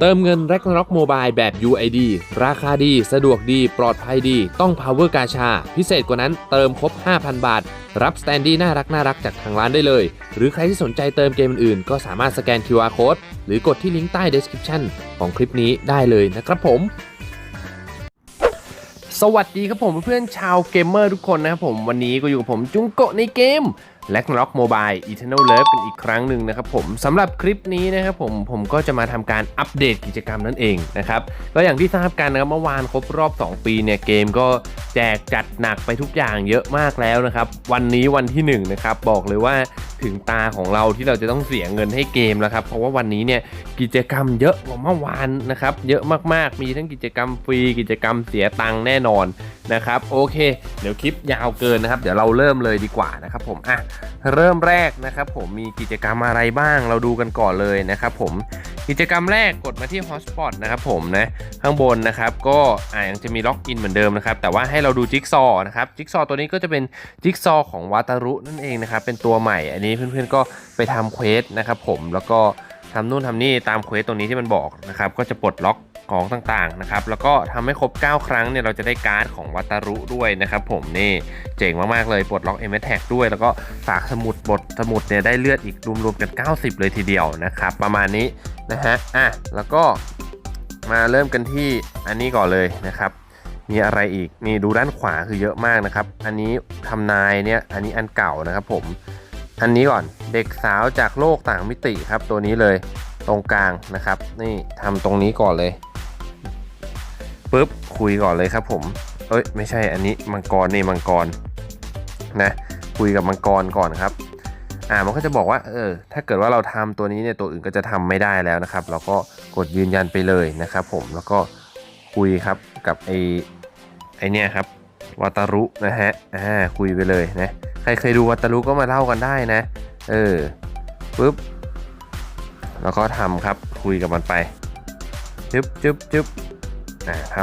เติมเงิน Ragnarok Mobile แบบ UID ราคาดี สะดวกดี ปลอดภัยดี ต้อง Power กาชา พิเศษกว่านั้นเติมครบ 5,000 บาท รับสแตนดี้น่ารักน่ารักจากทางร้านได้เลย หรือใครที่สนใจเติมเกมอื่นๆ ก็สามารถสแกน QR Code หรือกดที่ลิงก์ใต้ Description ของคลิปนี้ได้เลยนะครับผม สวัสดีครับผมเพื่อนชาวเกมเมอร์ทุกคนนะครับผมวันนี้ก็อยู่กับผมจุงโกะในเกม l a g n a r o k Mobile Eternal Love กันอีกครั้งหนึ่งนะครับผมสำหรับคลิปนี้นะครับผมผมก็จะมาทำการอัปเดตกิจกรรมนั่นเองนะครับก็อย่างที่ทราบกันนะครับเมื่อวานครบรอบ 2 ปีเนี่ยเกมก็แจกจัดหนักไปทุกอย่างเยอะมากแล้วนะครับวันนี้วันที่1นะครับบอกเลยว่าถึงตาของเราที่เราจะต้องเสียเงินให้เกมแล้วครับเพราะว่าวันนี้เนี่ยกิจกรรมเยอะกว่าเมื่อวานนะครับเยอะมากๆมีทั้งกิจกรรมฟรีกิจกรรมเสียตังค์แน่นอนนะครับโอเค เดี๋ยวคลิปยาวเกินนะครับ เดี๋ยวเราเริ่มเลยดีกว่านะครับผมอะเริ่มแรกนะครับผมมีกิจกรรมอะไรบ้างเราดูกันก่อนเลยนะครับผมกิจกรรมแรกกดมาที่ Hotspot นะครับผมนะข้างบนนะครับก็อ่ายังจะมีล็อกอินเหมือนเดิมนะครับแต่ว่าให้เราดูจิ๊กซอนะครับจิ๊กซอว์ตัวนี้ก็จะเป็นจิ๊กซอว์ของวาตารุนั่นเองนะครับเป็นตัวใหม่อันนี้เพื่อนๆก็ไปทำเควสนะครับผมแล้วก็ ทำนู่นทำนี่ตามเควสตรงนี้ที่มันบอกนะครับก็จะปลดล็อกของต่างๆนะครับแล้วก็ทำให้ครบ 9 ครั้งเนี่ยเราจะได้การ์ดของวัตารุด้วยนะครับผมนี่เจ๋งมากๆเลยปลดล็อกเอเมแท็กด้วย แล้วก็ฝากสมุดบทสมุดเนี่ยได้เลือดอีกรวมๆกัน 90 เลยทีเดียวนะครับประมาณนี้นะฮะอะแล้วก็มาเริ่มกันที่อันนี้ก่อนเลยนะครับมีอะไรอีกนี่ดูด้านขวาคือเยอะมากนะครับ อันนี้ทำนายเนี่ยอันนี้อันเก่านะครับผม อันนี้ก่อนเด็กสาวจากโลกต่างมิติครับ ตัวนี้เลยตรงกลางนะครับ นี่ทำตรงนี้ก่อนเลยปุ๊บคุยก่อนเลยครับผม เอ้ยไม่ใช่อันนี้มังกรนี่มังกรนะคุยกับมังกรก่อนครับ อ่ามันก็จะบอกว่าเออถ้าเกิดว่าเราทำตัวนี้เนี่ยตัวอื่นก็จะทำไม่ได้แล้วนะครับ เราก็กดยืนยันไปเลยนะครับ ผมแล้วก็คุยครับกับไอไอเนี่ยครับวาตารุนะฮะอ่าคุยไปเลยนะ รเคยดูวัตารุก็มาเล่ากันได้นะ เออปุ๊บแล้วก็ทำครับคุยกับมันไปจึ๊บจึ๊บจึ๊บอ่าท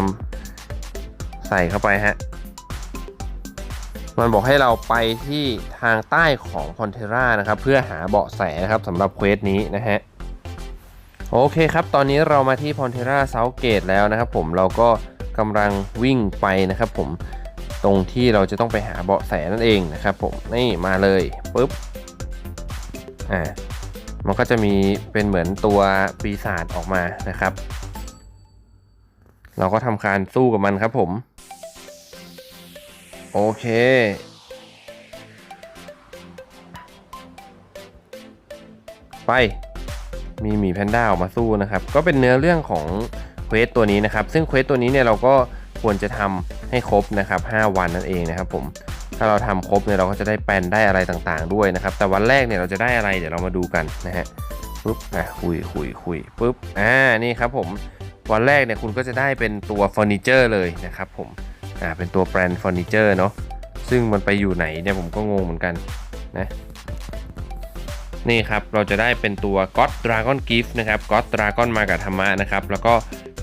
ำใส่เข้าไปฮะ มันบอกให้เราไปที่ทางใต้ของพอนเทรานะครับ เพื่อหาเบาะแสนะครับสำหรับเควสนี้นะฮะโอเคครับ ตอนนี้เรามาที่พอนเทราเซาเกตแล้วนะครับผม เราก็กำลังวิ่งไปนะครับผม ตรงที่เราจะต้องไปหาเบาะแสนั่นเองนะครับผมนี่มาเลยปุ๊บอ่ามันก็จะมีเป็นเหมือนตัวปีศาจออกมานะครับ เราก็ทำการสู้กับมันครับผม โอเคไปมีหมีแพนด้าออกมาสู้นะครับ ก็เป็นเนื้อเรื่องของเควสตัวนี้นะครับ ซึ่งเควสตัวนี้เนี่ยเราก็ ควรจะทำให้ครบนะครับ 5 วันนั่นเองนะครับผมถ้าเราทำครบเนี่ยเราก็จะได้แปลนได้อะไรต่างๆด้วยนะครับ แต่วันแรกเนี่ยเราจะได้อะไรเดี๋ยวเรามาดูกันนะฮะปุ๊บอะคุยคุยคุยปุ๊บอ่านี่ครับผมวันแรกเนี่ยคุณก็จะได้เป็นตัวเฟอร์นิเจอร์เลยนะครับผมอ่าเป็นตัวแบรนด์เฟอร์นิเจอร์เนาะซึ่งมันไปอยู่ไหนเนี่ยผมก็งงเหมือนกันนะนี่ครับเราจะได้เป็นตัว God Dragon Gift นะครับ God Dragon มากับธรรมะนะครับ แล้วก็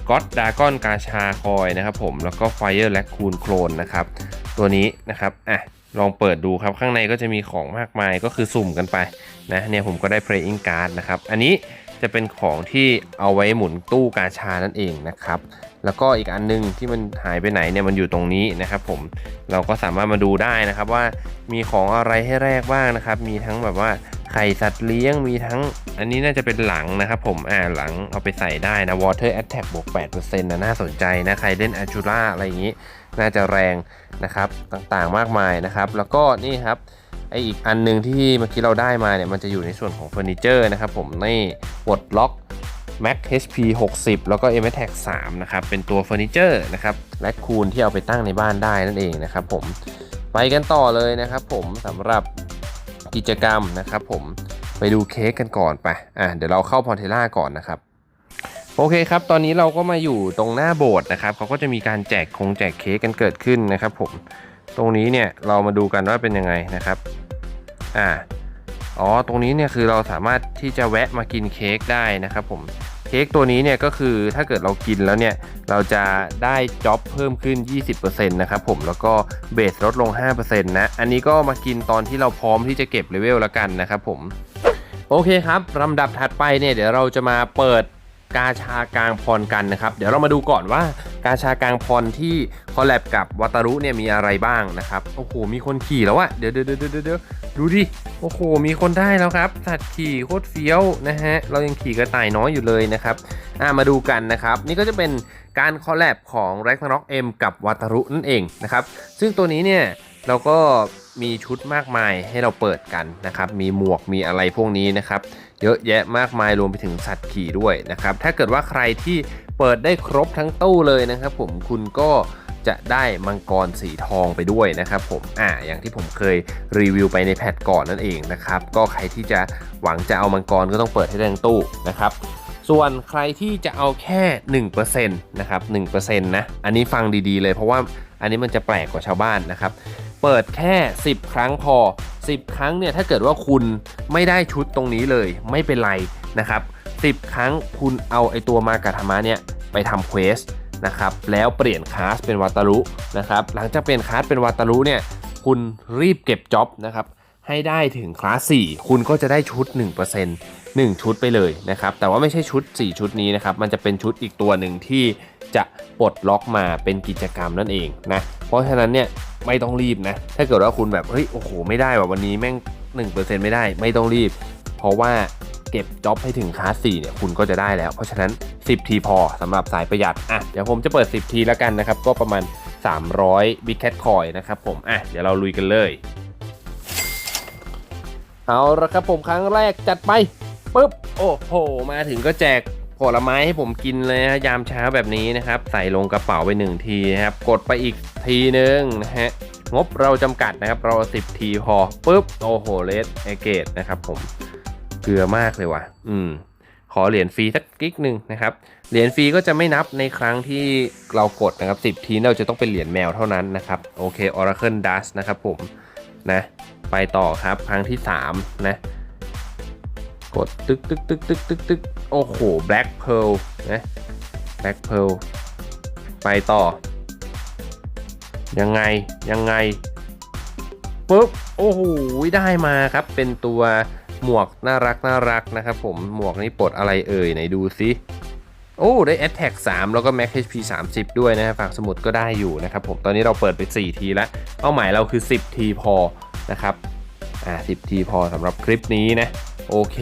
ก็ตดากอนกาชาคอยนะครับผมแล้วก็ Fire และคูนโครนนะครับตัวนี้นะครับอะลองเปิดดูครับข้างในก็จะมีของมากมายก็คือสุ่มกันไปนะเนี่ยผมก็ได้ Playing Card นะครับอันนี้ จะเป็นของที่เอาไว้หมุนตู้กาชานั่นเองนะครับ แล้วก็อีกอันนึงที่มันหายไปไหนเนี่ยมันอยู่ตรงนี้นะครับ ผมเราก็สามารถมาดูได้นะครับว่ามีของอะไรให้แลกบ้างนะครับ มีทั้งแบบว่าไข่สัตว์เลี้ยงมีทั้งอันนี้น่าจะเป็นหลังนะครับ ผมอ่าหลังเอาไปใส่ได้นะ Water Attack บวก8%นะน่าสนใจนะใครเล่นอาจูราอะไรอย่างนี้ น่าจะแรงนะครับต่างๆมากมายนะครับ แล้วก็นี่ครับ ไออีกอันหนึงที่เมื่อกี้เราได้มาเนี่ยมันจะอยู่ในส่วนของเฟอร์นิเจอร์นะครับผมในี่ปลดล็อก Mac HP 60 แล้วก็ m t a g 3นะครับ เป็นตัวเฟอร์นิเจอร์นะครับ และคูณที่เอาไปตั้งในบ้านได้นั่นเองนะครับผม ไปกันต่อเลยนะครับผมสำหรับกิจกรรมนะครับผม ไปดูเค้กกันก่อนไป อะเดี๋ยวเราเข้าพอนเทล่าก่อนนะครับ โอเคครับ ตอนนี้เราก็มาอยู่ตรงหน้าโบสถ์นะครับ เขาก็จะมีการแจกคงแจกเค้กกันเกิดขึ้นนะครับผม ตรงนี้เนี่ยเรามาดูกันว่าเป็นยังไงนะครับ อ่าอ๋อตรงนี้เนี่ยคือเราสามารถที่จะแวะมากินเค้กได้นะครับผมเค้กตัวนี้เนี่ยก็คือถ้าเกิดเรากินแล้วเนี่ยเราจะได้จ็อบเพิ่มขึ้น 20%นะครับผมแล้วก็เบสลดลง 5%นะอันนี้ก็มากินตอนที่เราพร้อมที่จะเก็บเลเวลแล้วกันนะครับผมโอเคครับลำดับถัดไปเนี่ยเดี๋ยวเราจะมาเปิดกาชากลางพรกันนะครับ เดี๋ยวเรามาดูก่อนว่ากาชากลางพรที่คอลแลบกับวัตารุเนี่ยมีอะไรบ้างนะครับโอ้โหมีคนขี่แล้วอะเดี๋ยวเดี๋ยวเดี๋ยวเดูดิ โอ้โห มีคนได้แล้วครับ สัตว์ขี่โคตรเฟี้ยวนะฮะ เรายังขี่กระต่ายน้อยอยู่เลยนะครับ อ่ามาดูกันนะครับ นี่ก็จะเป็นการคอลแลบของ r a g n a r o k M กับวัตารุนั่นเองนะครับ ซึ่งตัวนี้เนี่ยเราก็มีชุดมากมายให้เราเปิดกันนะครับ มีหมวกมีอะไรพวกนี้นะครับ เยอะแยะมากมายรวมไปถึงสัตว์ขี่ด้วยนะครับ ถ้าเกิดว่าใครที่ เปิดได้ครบทั้งตู้เลยนะครับผมคุณก็จะได้มังกรสีทองไปด้วยนะครับผม อ่า อย่างที่ผมเคยรีวิวไปในแพทก่อนนั่นเองนะครับ ก็ใครที่จะหวังจะเอามังกรก็ต้องเปิดให้ได้ทั้งตู้นะครับ ส่วนใครที่จะเอาแค่ 1%นะครับ1%นะ อันนี้ฟังดีๆเลยเพราะว่าอันนี้มันจะแปลกกว่าชาวบ้านนะครับ เปิดแค่ 10 ครั้งพอ 10 ครั้งเนี่ยถ้าเกิดว่าคุณไม่ได้ชุดตรงนี้เลยไม่เป็นไรนะครับ 10 ครั้งคุณเอาไอตัวมากาธรรมะเนี่ยไปทำเควสนะครับแล้วเปลี่ยนคลาสเป็นวาตารุนะครับหลังจากเปลี่ยนคลาสเป็นวาตารุเนี่ยคุณรีบเก็บจ็อบนะครับให้ได้ถึงคลาส 4 คุณก็จะได้ชุด 1% 1 ชุดไปเลยนะครับแต่ว่าไม่ใช่ชุด 4 ชุดนี้นะครับมันจะเป็นชุดอีกตัวหนึ่งที่จะปลดล็อกมาเป็นกิจกรรมนั่นเองนะเพราะฉะนั้นเนี่ยไม่ต้องรีบนะถ้าเกิดว่าคุณแบบเฮ้ยโอ้โหไม่ได้ว่ะวันนี้แม่ง 1%ไม่ได้ไม่ต้องรีบ เพราะว่า เก็บจ็อบให้ถึงคลาส4เนี่ยคุณก็จะได้แล้ว เพราะฉะนั้น 10 ทีพอสำหรับสายประหยัดอะเดี๋ยวผมจะเปิด 10 ทีแล้วกันนะครับ ก็ประมาณ 300 Big Cat Coin นะครับผมอะเดี๋ยวเราลุยกันเลย เอาละครับผมครั้งแรกจัดไปปุ๊บโอ้โห มาถึงก็แจกผลไม้ให้ผมกินเลยนะยามเช้าแบบนี้นะครับ ใส่ลงกระเป๋าไปหนึ่งทีนะครับ กดไปอีกทีนึงนะฮะงบเราจำกัดนะครับ เรา 10 ทีพอปุ๊บโอ้โหเลสเอเกตนะครับผม เกลือมากเลยว่ะ อืม ขอเหรียญฟรีสักกิ๊กหนึ่งนะครับ เหรียญฟรีก็จะไม่นับในครั้งที่เรากดนะครับ 10 ทีเราจะต้องเป็นเหรียญแมวเท่านั้นนะครับ โอเค Oracle Dust นะครับผม นะ ไปต่อครับ ครั้งที่ 3 นะ กดตึกตึกตึกตึกตึกตึกโอ้โห Black Pearl นะ Black Pearl ไปต่อ ยังไง ยังไงปุ๊บ โอ้โห ได้มาครับ เป็นตัว หมวกน่ารักน่ารักนะครับผมหมวกนี้ปลดอะไรเอ่ยไหนดูซิโอ้ได้ Attack 3 แล้วก็ Max HP 30 ด้วยนะฝากสมุดก็ได้อยู่นะครับผมตอนนี้เราเปิดไป 4 ทีแล้วเป้าหมายเราคือ 10 ทีพอนะครับอ่า10 ทีพอสำหรับคลิปนี้นะโอเค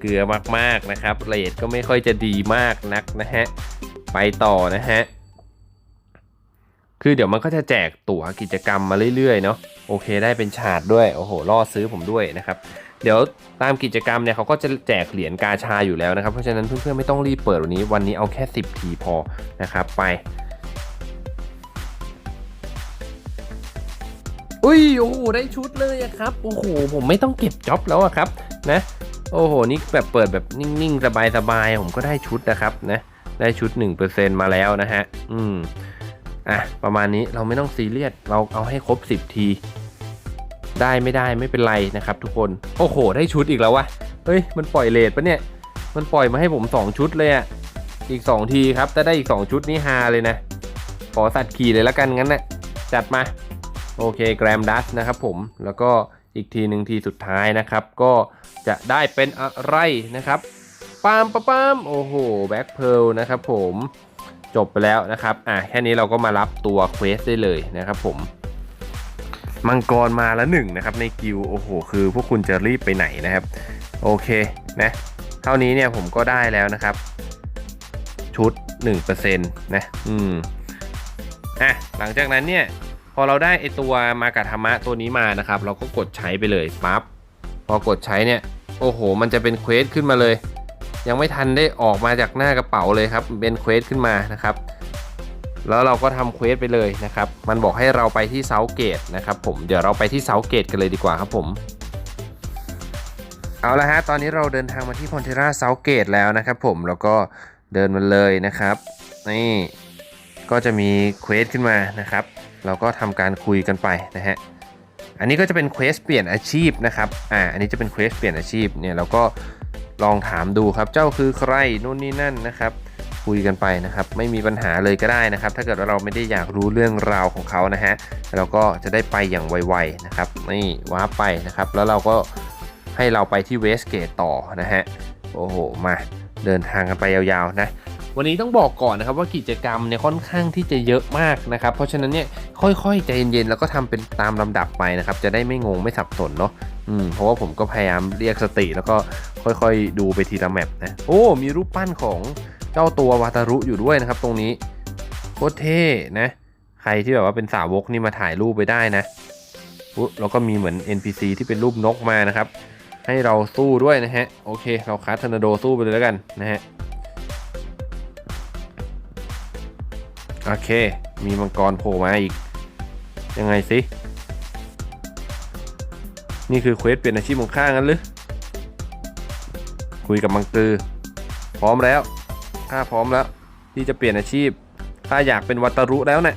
เกลือมากๆนะครับเรทก็ไม่ค่อยจะดีมากนักนะฮะ ไปต่อนะฮะ คือเดี๋ยวมันก็จะแจกตั๋วกิจกรรมมาเรื่อยๆเนาะโอเคได้เป็นฉาดด้วย โอ้โหล่อซื้อผมด้วยนะครับ เดี๋ยวตามกิจกรรมเนี่ยเขาก็จะแจกเหรียญกาชาอยู่แล้วนะครับ เพราะฉะนั้นเพื่อนๆไม่ต้องรีบเปิดวันนี้ วันนี้เอาแค่ 10 ทีพอนะครับไป อุ้ยโอ้โหได้ชุดเลยครับโอ้โหผมไม่ต้องเก็บจ็อบแล้วครับนะโอ้โหนี่แบบเปิดแบบนิ่งๆ สบายๆ ผมก็ได้ชุดนะครับนะได้ชุด 1%มาแล้วนะฮะ อืม อะ ประมาณนี้เราไม่ต้องซีเรียส เราเอาให้ครบ 10 ที ได้ไม่ได้ไม่เป็นไรนะครับทุกคนโอ้โห ได้ชุดอีกแล้ววะเฮ้ยมันปล่อยเลทปะเนี่ย มันปล่อยมาให้ผม 2 ชุดเลยอะอีก 2 ทีครับแต่ได้อีก 2 ชุดนี่ฮาเลยนะ ขอสัตว์ขี่เลยละกันงั้นนะจัดมาโอเคแกรมดัสนะครับผมแล้วก็อีกทีหนึ่งทีสุดท้ายนะครับ ก็จะได้เป็นอะไรนะครับปามปะปามโอ้โหแบ็คเพลนะครับผมจบไปแล้วนะครับอะแค่นี้เราก็มารับตัวเควสได้เลยนะครับผม มังกรมาแล้วหนึ่งนะครับในกิวโอ้โห คือพวกคุณจะรีบไปไหนนะครับ โอเคนะเท่านี้เนี่ยผมก็ได้แล้วนะครับ ชุด 1%นะอืมอะหลังจากนั้นเนี่ยพอเราได้ไอตัวมากาธรรมะตัวนี้มานะครับ เราก็กดใช้ไปเลยปั๊บพอกดใช้เนี่ย โอ้โห มันจะเป็นเควสขึ้นมาเลย ยังไม่ทันได้ออกมาจากหน้ากระเป๋าเลยครับเป็นเควสขึ้นมานะครับ แล้วเราก็ทำเควสไปเลยนะครับ มันบอกให้เราไปที่เซาเกตนะครับผม เดี๋ยวเราไปที่เซาเกตกันเลยดีกว่าครับผม เอาละฮะ ตอนนี้เราเดินทางมาที่พอนเทราเซาเกตแล้วนะครับผม แล้วก็เดินมาเลยนะครับ นี่ ก็จะมีเควสขึ้นมานะครับ เราก็ทำการคุยกันไปนะฮะ อันนี้ก็จะเป็นเควสเปลี่ยนอาชีพนะครับ อ่า อันนี้จะเป็นเควสเปลี่ยนอาชีพเนี่ยเราก็ลองถามดูครับ เจ้าคือใครนู่นนี่นั่นนะครับ คุยกันไปนะครับ ไม่มีปัญหาเลยก็ได้นะครับ ถ้าเกิดว่าเราไม่ได้อยากรู้เรื่องราวของเขานะฮะเราก็จะได้ไปอย่างไวๆนะครับนี่ว้าร์ปไปนะครับ แล้วเราก็ให้เราไปที่เวสเกตต่อนะฮะโอ้โหมาเดินทางกันไปยาวๆนะวันนี้ต้องบอกก่อนนะครับว่ากิจกรรมเนี่ยค่อนข้างที่จะเยอะมากนะครับ เพราะฉะนั้นเนี่ยค่อยๆใจเย็นๆแล้วก็ทำเป็นตามลำดับไปนะครับ จะได้ไม่งงไม่สับสนเนาะอืมเพราะว่าผมก็พยายามเรียกสติ แล้วก็ค่อยๆดูไปทีละแมปนะโอ้ มีรูปปั้นของ เจ้าตัววาตารุอยู่ด้วยนะครับ ตรงนี้โคตรเท่นะ ใครที่แบบว่าเป็นสาวกนี่มาถ่ายรูปไปได้นะอุ๊ยแล้วก็มีเหมือน NPC ที่เป็นรูปนกมานะครับ ให้เราสู้ด้วยนะฮะ โอเค เราคัสทอร์นาโดสู้ไปเลยแล้วกันนะฮะ โอเค มีมังกรโผล่มาอีก ยังไงสินี่คือเควสเปลี่ยนอาชีพของข้างั้นหรือ คุยกับมังกือ พร้อมแล้ว ข้าพร้อมแล้ว ที่จะเปลี่ยนอาชีพข้าอยากเป็นวัตรุแล้วเนะี่ย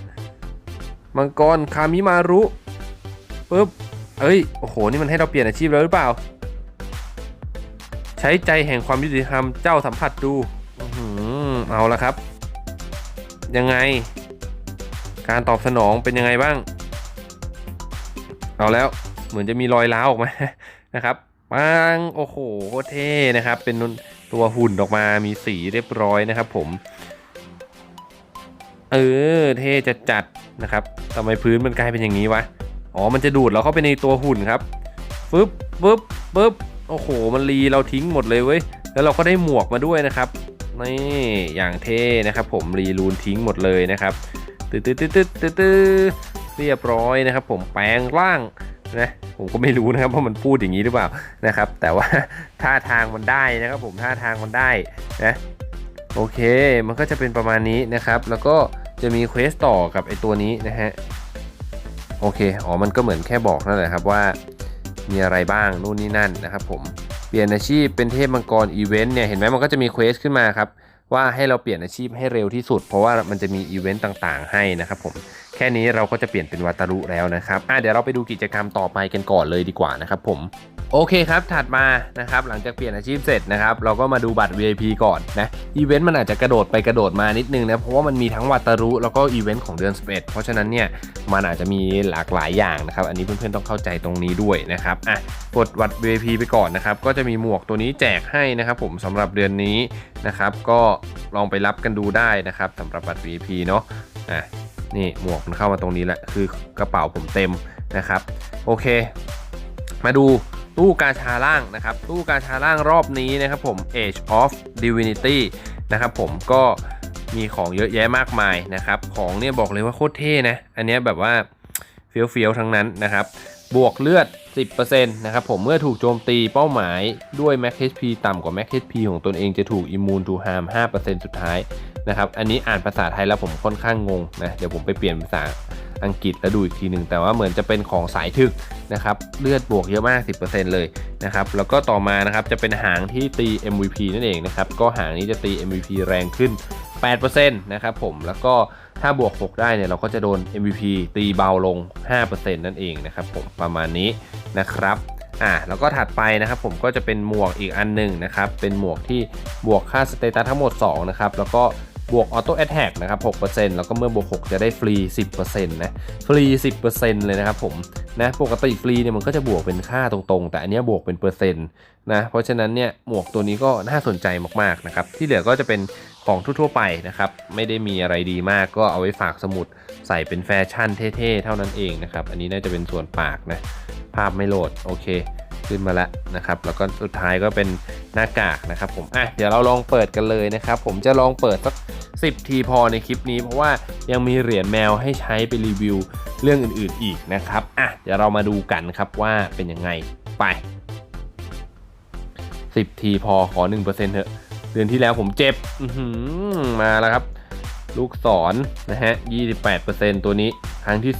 มังกรคามิมารุปึ๊บเอ้ยโอ้โหนี่มันให้เราเปลี่ยนอาชีพแล้วหรือเปล่า ใช้ใจแห่งความยุติธรรมเจ้าสัมผัสดูอื้อหือเอาละครับ ยังไง การตอบสนองเป็นยังไงบ้าง เอาแล้วเหมือนจะมีรอยร้าวออกมานะครับปังโอ้โหโคตรเท่นะครับ เป็น ตัวหุ่นออกมามีสีเรียบร้อยนะครับ ผม เออ เท่จัดจัดนะครับทำไมพื้นมันกลายเป็นอย่างนี้วะอ๋อมันจะดูดเราเข้าไปในตัวหุ่นครับฟึบฟึบฟึบโอ้โห มันรีเราทิ้งหมดเลยเว้ยแล้วเราก็ได้หมวกมาด้วยนะครับนี่อย่างเท่นะครับ ผมรีรูนทิ้งหมดเลยนะครับตืดตืดตืดตืดตืดเรียบร้อยนะครับ ผมแปลงร่าง นะผมก็ไม่รู้นะครับว่ามันพูดอย่างนี้หรือเปล่านะครับ แต่ว่าท่าทางมันได้นะครับผมท่าทางมันได้นะโอเค มันก็จะเป็นประมาณนี้นะครับ แล้วก็จะมีเควสต่อกับไอตัวนี้นะฮะโอเคอ๋อมันก็เหมือนแค่บอกนั่นแหละครับว่า มีอะไรบ้างนู่นนี่นั่นนะครับ ผมเปลี่ยนอาชีพเป็นเทพมังกรอีเวนต์เนี่ยเห็นไหมมันก็จะมีเควสขึ้นมาครับว่าให้เราเปลี่ยนอาชีพให้เร็วที่สุด เพราะว่ามันจะมีอีเวนต์ต่างๆ ให้นะครับผม แค่นี้เราก็จะเปลี่ยนเป็นวัตารุแล้วนะครับอะเดี๋ยวเราไปดูกิจกรรมต่อไปกันก่อนเลยดีกว่านะครับผมโอเคครับ ถัดมานะครับ หลังจากเปลี่ยนอาชีพเสร็จนะครับ เราก็มาดูบัตร VIP ก่อนนะ อีเวนต์มันอาจจะกระโดดไปกระโดดมานิดนึงนะ เพราะว่ามันมีทั้งวัตารุแล้วก็อีเวนต์ของเดือน 11 เพราะฉะนั้นเนี่ย มันอาจจะมีหลากหลายอย่างนะครับ อันนี้เพื่อนๆต้องเข้าใจตรงนี้ด้วยนะครับ อะ กดบัตร VIP ไปก่อนนะครับ ก็จะมีหมวกตัวนี้แจกให้นะครับ ผมสำหรับเดือนนี้นะครับ ก็ลองไปรับกันดูได้นะครับสำหรับบัตร VIP เนาะ อะ นี่หมวกมันเข้ามาตรงนี้แหละคือกระเป๋าผมเต็มนะครับ โอเค มาดูตู้กาชาล่างนะครับ ตู้กาชาล่างรอบนี้นะครับผม Age of Divinity นะครับผมก็มีของเยอะแยะมากมายนะครับ ของเนี่ยบอกเลยว่าโคตรเท่นะ อันนี้แบบว่าเฟี้ยวเฟี้ยวๆทั้งนั้นนะครับ บวกเลือด 10%นะครับผมเมื่อถูกโจมตีเป้าหมายด้วย Max HP ต่ำกว่า Max HP ของตนเองจะถูก Immune to Harm 5%สุดท้าย นะครับ อันนี้อ่านภาษาไทยแล้วผมค่อนข้างงงนะ เดี๋ยวผมไปเปลี่ยนภาษาอังกฤษแล้วดูอีกทีหนึ่งแต่ว่าเหมือนจะเป็นของสายทึกนะครับ เลือดบวกเยอะมาก 10%เลยนะครับ แล้วก็ต่อมานะครับจะเป็นหางที่ตี MVP นั่นเองนะครับ ก็หางนี้จะตี MVP แรงขึ้น 8%นะครับผม แล้วก็ถ้าบวก 6 ได้เนี่ยเราก็จะโดน MVP ตีเบาลง 5%นั่นเองนะครับผม ประมาณนี้นะครับอ่าแล้วก็ถัดไปนะครับผมก็จะเป็นหมวกอีกอันหนึ่งนะครับ เป็นหมวกที่บวกค่าสเตตัสทั้งหมด2นะครับแล้วก็ บวกออโต้แอ t แทกนะครับ 6%แล้วก็เมื่อบวก 6 จะได้ฟรี 10%นะ ฟรี 10%เลยนะครับผมนะปกติฟรีเนี่ยมันก็จะบวกเป็นค่าตรงๆ แต่อันนี้บวกเป็นเปอร์เซ็นต์นะเพราะฉะนั้นเนี่ยหมวกตัวนี้ก็น่าสนใจมากๆนะครับที่เหลือก็จะเป็นของทั่วๆไปนะครับไม่ได้มีอะไรดีมากก็เอาไว้ฝากสมุดใส่เป็นแฟชั่นเท่ๆเท่านั้นเองนะครับอันนี้น่าจะเป็นส่วนปากนะภาพไม่โหลดโอเคขึ้นมาแล้วนะครับแล้วก็สุดท้ายก็เป็นหน้ากากนะครับผมอะเดี๋ยวเราลองเปิดกันเลยนะครับผมจะลองเปิดสัก 10 ทีพอในคลิปนี้ เพราะว่ายังมีเหรียญแมวให้ใช้ไปรีวิวเรื่องอื่นๆอีกนะครับอะเดี๋ยวเรามาดูกันครับว่าเป็นยังไงไป 10 ทีพอขอ 1%เถอะเดือนที่แล้วผมเจ็บมาแล้วครับ ลูกศรนนะฮะ 28%ตัวนี้ครั้งที่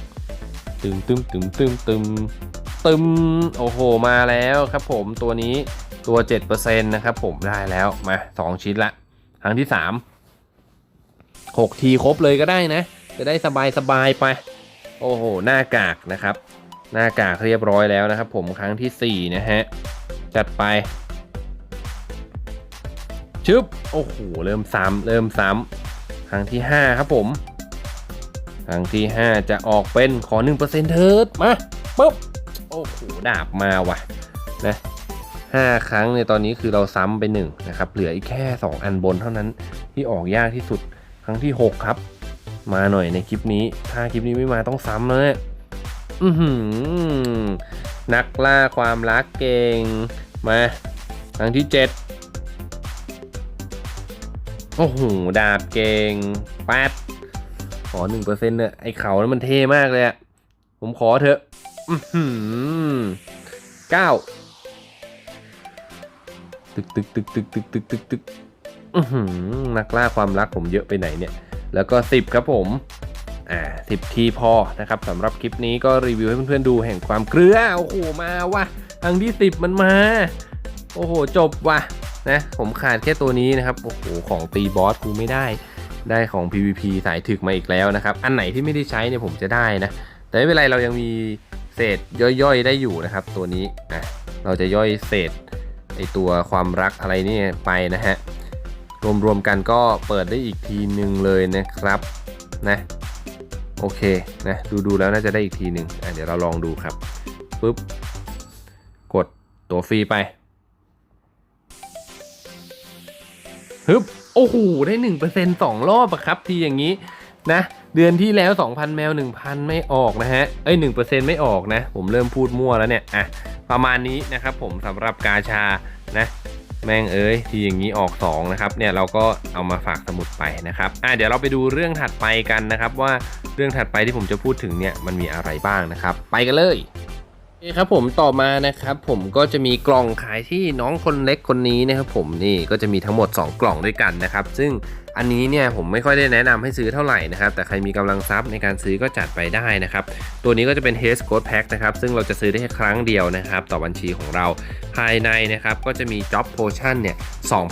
2 ตึมตึมตึมตึมตึมตึมโอ้โห มาแล้วครับผมตัวนี้ตัว 7%นะครับผมได้แล้วมา 2 ชิ้นละ ครั้งที่ 3 6 ทีครบเลยก็ได้นะ จะได้สบายสบายไป โอ้โห หน้ากากนะครับ หน้ากากเรียบร้อยแล้วนะครับ ผมครั้งที่ 4 นะฮะ จัดไป ชึบ โอ้โห เริ่มซ้ำเริ่มซ้ำครั้งที่ 5 ครับผม ครั้งที่ 5 จะออกเป็นขอ 1%เถิดมาปุ๊บ โอ้โห ดาบมาว่ะ นะ5ครั้งเนี่ยตอนนี้คือเราซ้ำไป1นะครับ เหลืออีกแค่ 2 อันบนเท่านั้นที่ออกยากที่สุด ครั้งที่ 6 ครับ มาหน่อยในคลิปนี้ ถ้าคลิปนี้ไม่มาต้องซ้ำแล้วเนี่ยอือหือนักล่าความรักเก่ง มาครั้งที่ 7 โอ้โห ดาบเก่งแปดขอหนึ่งเปอร์เซ็นต์เนี่ยไอเขานั้นมันเท่มากเลยอะผมขอเถอะอือหือเก้าตึกตึกตึกตึกตึกตึกตึกตึก นักล่าความรักผมเยอะไปไหนเนี่ย แล้วก็สิบครับผม อ่าสิบทีพอนะครับสำหรับคลิปนี้ก็รีวิวให้เพื่อนๆดูแห่งความเกลือ โอ้โห มาว่ะอังที่สิบมันมา โอ้โห จบว่ะนะ ผมขาดแค่ตัวนี้นะครับ โอ้โห ของตีบอสกูไม่ได้ ได้ของ PVP สายถึกมาอีกแล้วนะครับ อันไหนที่ไม่ได้ใช้เนี่ยผมจะได้นะ แต่ไม่เป็นไรเรายังมีเศษย่อยๆ ได้อยู่นะครับ ตัวนี้อะเราจะย่อยเศษไอตัวความรักอะไรนี่ไปนะฮะ รวมๆกันก็เปิดได้อีกทีหนึ่งเลยนะครับนะโอเคนะดูๆแล้วน่าจะได้อีกทีหนึ่งเดี๋ยวเราลองดูครับปุ๊บกดตัวฟรีไปฮึบโอ้โหได้หนึ่งเปอร์เซ็นต์สองรอบอะครับทีอย่างนี้นะ เดือนที่แล้ว 2,000 แมว 1,000 ไม่ออกนะฮะ เอ้ย1%ไม่ออกนะ ผมเริ่มพูดมั่วแล้วเนี่ย อะ ประมาณนี้นะครับผมสำหรับกาชา แม่งเอ้ยทีอย่างนี้ออก2นะครับเนี่ยเราก็เอามาฝากสมุดไปนะครับอะเดี๋ยวเราไปดูเรื่องถัดไปกันนะครับว่าเรื่องถัดไปที่ผมจะพูดถึงเนี่ยมันมีอะไรบ้างนะครับ ไปกันเลยโอเคครับผมต่อมานะครับผมก็จะมีกล่องขายที่น้องคนเล็กคนนี้นะครับผมนี่ก็จะมีทั้งหมด 2 กล่องด้วยกันนะครับ ซึ่ง อันนี้เนี่ยผมไม่ค่อยได้แนะนำให้ซื้อเท่าไหร่นะครับ แต่ใครมีกำลังทรัพย์ในการซื้อก็จัดไปได้นะครับ ตัวนี้ก็จะเป็น h a s Code Pack นะครับ ซึ่งเราจะซื้อได้แค่ครั้งเดียวนะครับ ต่อบัญชีของเราภายในนะครับ ก็จะมี Job Potion เนี่ย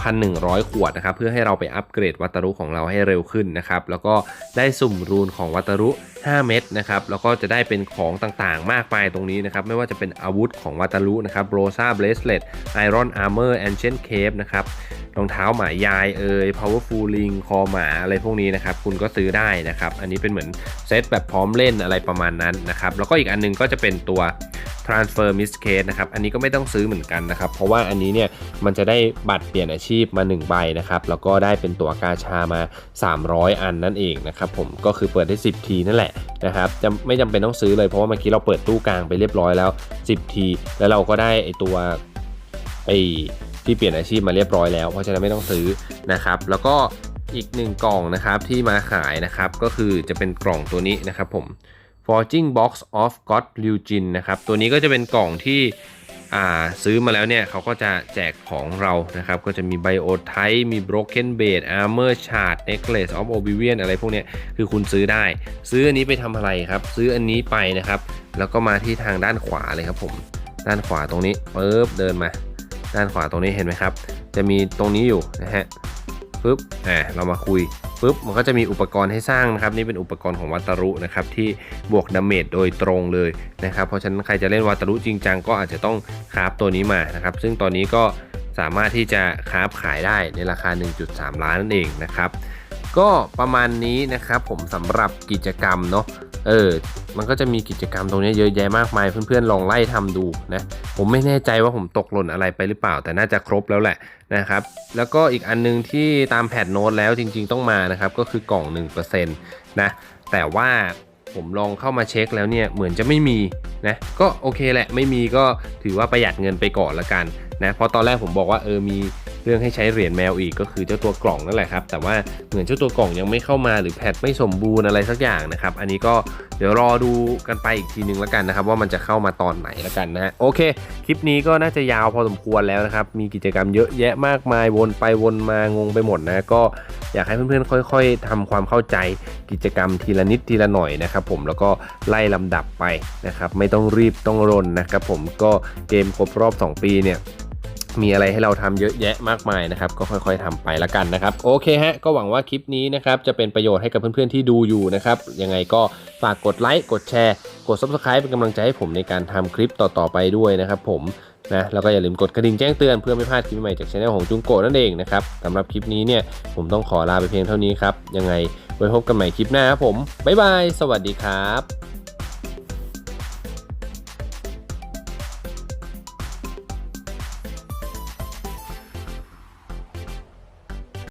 2,100 ขวดนะครับ เพื่อให้เราไปอัปเกรดวัตรุของเราให้เร็วขึ้นนะครับ แล้วก็ได้สุ่มรูนของวัตรุ 5 เม็ดนะครับแล้วก็จะได้เป็นของต่างๆ มากมายตรงนี้นะครับ ไม่ว่าจะเป็นอาวุธของวัตารุนะครับโรซาเบลสเลตไอรอนอาร์เมอร์แอนเชนเคปนะครับรองเท้าหมายายเอ่ย powerful ring คอหมาอะไรพวกนี้นะครับ คุณก็ซื้อได้นะครับ อันนี้เป็นเหมือนเซตแบบพร้อมเล่นอะไรประมาณนั้นนะครับ แล้วก็อีกอันนึงก็จะเป็นตัว transfer miss case นะครับ อันนี้ก็ไม่ต้องซื้อเหมือนกันนะครับ เพราะว่าอันนี้เนี่ยมันจะได้บัตรเปลี่ยนอาชีพมา1ใบนะครับ แล้วก็ได้เป็นตัวกาชามา 300 อันนั่นเองนะครับ ผมก็คือเปิดได้ 10 ทีนั่นแหละนะครับจะไม่จำเป็นต้องซื้อเลยเพราะว่าเมื่อกี้เราเปิดตู้กลางไปเรียบร้อยแล้ว 10 ที แล้วเราก็ได้ไอตัวไอที่เปลี่ยนอาชีพมาเรียบร้อยแล้ว เพราะฉะนั้นไม่ต้องซื้อนะครับ แล้วก็อีกหนึ่งกล่องนะครับที่มาขายนะครับก็คือจะเป็นกล่องตัวนี้นะครับผม Forging Box of God l u g i n นะครับตัวนี้ก็จะเป็นกล่องที่ ซื้อมาแล้วเนี่ยเขาก็จะแจกของเรานะครับ ก็จะมี Bio Type มี Broken Blade Armor Shard Necklace of Oblivion อะไรพวกนี้คือคุณซื้อได้ ซื้ออันนี้ไปทำอะไรครับ ซื้ออันนี้ไปนะครับ แล้วก็มาที่ทางด้านขวาเลยครับผม ด้านขวาตรงนี้ปึ๊บเดินมา ด้านขวาตรงนี้เห็นไหมครับ จะมีตรงนี้อยู่นะฮะปึ๊บอ่าเรามาคุย ปุ๊บมันก็จะมีอุปกรณ์ให้สร้างนะครับนี่เป็นอุปกรณ์ของวัตรุนะครับที่บวกดาเมจโดยตรงเลยนะครับเพราะฉะนั้นใครจะเล่นวัตรุจริงจังก็อาจจะต้องคราฟตัวนี้มานะครับซึ่งตอนนี้ก็สามารถที่จะคราฟขายได้ในราคา 1.3 ล้านนั่นเองนะครับ ก็ประมาณนี้นะครับผมสำหรับกิจกรรมเนาะเออ มันก็จะมีกิจกรรมตรงนี้เยอะแยะมากมายเพื่อนๆลองไล่ทำดูนะผมไม่แน่ใจว่าผมตกหล่นอะไรไปหรือเปล่า แต่น่าจะครบแล้วแหละนะครับ แล้วก็อีกอันนึงที่ตามแพทโน้ตแล้วจริง ๆ ต้องมานะครับก็คือกล่อง 1%นะแต่ว่าผมลองเข้ามาเช็คแล้วเนี่ยเหมือนจะไม่มีนะก็โอเคแหละไม่มีก็ถือว่าประหยัดเงินไปก่อนละกันนะเพราะตอนแรกผมบอกว่าเออมี เรื่องให้ใช้เหรียญแมวอีกก็คือเจ้าตัวกล่องนั่นแหละครับ แต่ว่าเหมือนเจ้าตัวกล่องยังไม่เข้ามาหรือแพทไม่สมบูรณ์อะไรสักอย่างนะครับ อันนี้ก็เดี๋ยวรอดูกันไปอีกทีนึงแล้วกันนะครับ ว่ามันจะเข้ามาตอนไหนแล้วกันนะฮะโอเค คลิปนี้ก็น่าจะยาวพอสมควรแล้วนะครับ มีกิจกรรมเยอะแยะมากมายวนไปวนมางงไปหมดนะก็อยากให้เพื่อนๆค่อย ๆทำความเข้าใจกิจกรรมทีละนิดทีละหน่อยนะครับผมแล้วก็ไล่ลำดับไปนะครับไม่ต้องรีบต้องรนนะครับผมก็เกมครบรอบ 2 ปีเนี่ย มีอะไรให้เราทำเยอะแยะมากมายนะครับ ก็ค่อยๆทำไปละกันนะครับ โอเคฮะ ก็หวังว่าคลิปนี้นะครับ จะเป็นประโยชน์ให้กับเพื่อนๆที่ดูอยู่นะครับ ยังไงก็ฝากกดไลค์ กดแชร์ กด Subscribe เป็นกำลังใจให้ผมในการทำคลิปต่อๆไปด้วยนะครับผมนะแล้วก็อย่าลืมกดกระดิ่งแจ้งเตือนเพื่อไม่พลาดคลิปใหม่จากช่องของจุงโกะนั่นเองนะครับสำหรับคลิปนี้เนี่ยผมต้องขอลาไปเพียงเท่านี้ครับยังไงไว้พบกันใหม่คลิปหน้าครับผมบ๊ายบายสวัสดีครับ